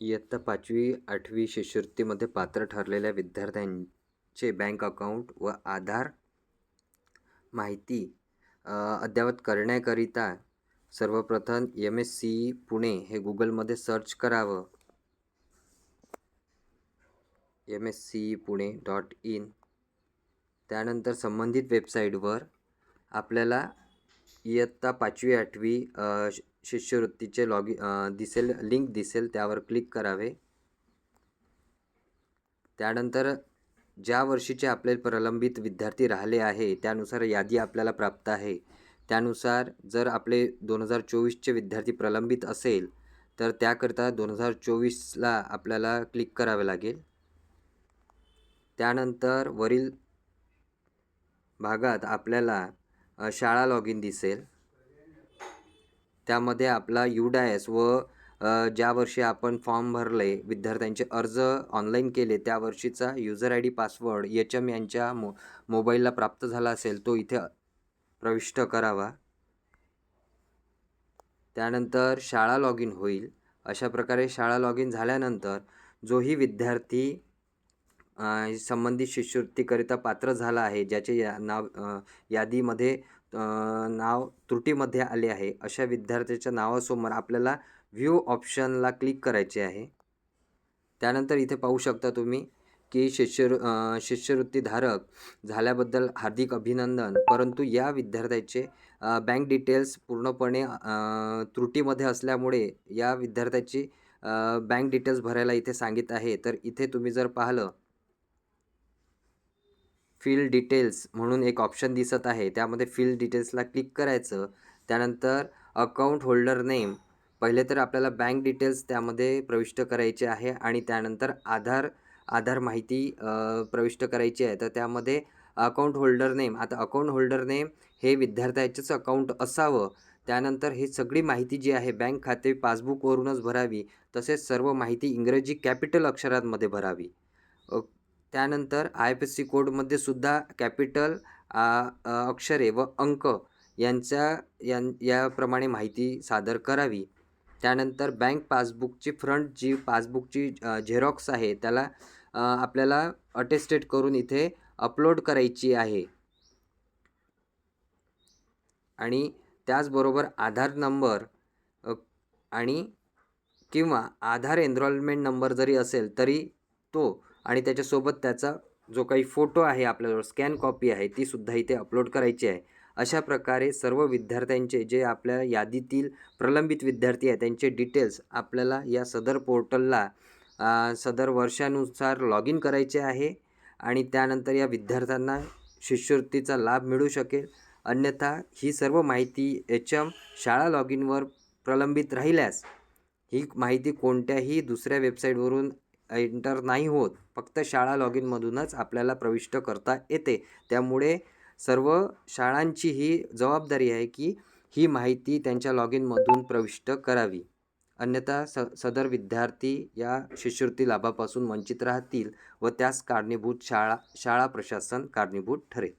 इयत्ता पाचवी आठवी शिष्यवृत्तीमध्ये पात्र ठरलेल्या विद्यार्थ्यांचे बँक अकाउंट व आधार माहिती अद्ययावत करण्याकरिता सर्वप्रथम M S C E Pune हे गुगलमध्ये सर्च करावं. M S C E Pune dot in. त्यानंतर संबंधित वेबसाईटवर आपल्याला इयत्ता पाचवी आठवी श शिष्यवृत्तीचे लॉग दिसेल लिंक दिसेल त्यावर क्लिक करावे. त्यानंतर ज्या वर्षीचे आपले प्रलंबित विद्यार्थी राहिले आहे त्यानुसार यादी आपल्याला प्राप्त आहे. त्यानुसार जर आपले दोन हजार चोवीसचे विद्यार्थी प्रलंबित असेल तर त्याकरता दोन हजार चोवीसला आपल्याला क्लिक करावे लागेल. त्यानंतर वरील भागात आपल्याला शाळा लॉग इन दिसेल. त्यामध्ये आपला यू डायस व ज्या वर्षी आपण फॉर्म भरले विद्यार्थ्यांचे अर्ज ऑनलाईन केले त्या वर्षीचा user I D password H M यांच्या मो मोबाईलला प्राप्त झाला असेल तो इथे प्रविष्ट करावा. त्यानंतर शाळा लॉग इन होईल. अशा प्रकारे शाळा लॉग इन झाल्यानंतर जोही विद्यार्थी संबंधित शिष्यवृत्तीकरिता पात्र झाला आहे ज्याचे या नाव यादीमध्ये नाव त्रुटीमध्ये आले आहे. अशा विद्यार्थ्याच्या नावासमोर आपल्याला व्ह्यू ऑप्शनला क्लिक करायचे आहे. त्यानंतर इथे पाहू शकता तुम्ही की शिष्यवृ शिष्यवृत्तीधारक झाल्याबद्दल हार्दिक अभिनंदन. परंतु या विद्यार्थ्याचे बँक डिटेल्स पूर्णपणे त्रुटीमध्ये असल्यामुळे या विद्यार्थ्याची बँक डिटेल्स भरायला इथे सांगित आहे. तर इथे तुम्ही जर पाहिलं फील डिटेल्स म्हणून एक ऑप्शन दिसत आहे. त्यामध्ये फील डिटेल्सला क्लिक करायचं. त्यानंतर अकाउंट होल्डर नेम पहिले तर आपल्याला बँक डिटेल्स त्यामध्ये प्रविष्ट करायचे आहे आणि त्यानंतर आधार आधार माहिती प्रविष्ट करायची आहे. तर त्यामध्ये अकाउंट होल्डर नेम आता अकाउंट होल्डर नेम हे विद्यार्थ्याचंच अकाउंट असावं. त्यानंतर ही सगळी माहिती जी आहे बँक खाते पासबुकवरूनच भरावी. तसेच सर्व माहिती इंग्रजी कॅपिटल अक्षरांमध्ये भरावी. त्यानंतर आय एफ एस सी कोडमध्ये सुद्धा कॅपिटल अक्षरे व अंक यांच्या यां याप्रमाणे माहिती सादर करावी. त्यानंतर बँक पासबुकची फ्रंट जी पासबुकची झेरॉक्स आहे त्याला आपल्याला अटेस्टेड करून इथे अपलोड करायची आहे. आणि त्याचबरोबर आधार नंबर आणि किंवा आधार एनरोलमेंट नंबर जरी असेल तरी तो आणि त्याच्यासोबत त्याचा जो काही फोटो आहे आपल्याजवळ स्कॅन कॉपी आहे ती सुद्धा इथे अपलोड करायची आहे. अशा प्रकारे सर्व विद्यार्थ्यांचे जे आपल्या यादीतील प्रलंबित विद्यार्थी आहे त्यांचे डिटेल्स आपल्याला या सदर पोर्टलला सदर वर्षानुसार लॉग इन करायचे आहे आणि त्यानंतर या विद्यार्थ्यांना शिष्यवृत्तीचा लाभ मिळू शकेल. अन्यथा ही सर्व माहिती एच एम शाळा लॉग इनवर प्रलंबित राहिल्यास ही माहिती कोणत्याही दुसऱ्या वेबसाईटवरून एंटर नाही होत. फक्त शाळा लॉग इनमधूनच आपल्याला प्रविष्ट करता येते. त्यामुळे सर्व शाळांची ही जबाबदारी आहे की ही माहिती त्यांच्या लॉग इनमधून प्रविष्ट करावी. अन्यथा स सदर विद्यार्थी या शिष्यवृत्ती लाभापासून वंचित राहतील व त्यास कारणीभूत शाळा शाळा प्रशासन कारणीभूत ठरेल.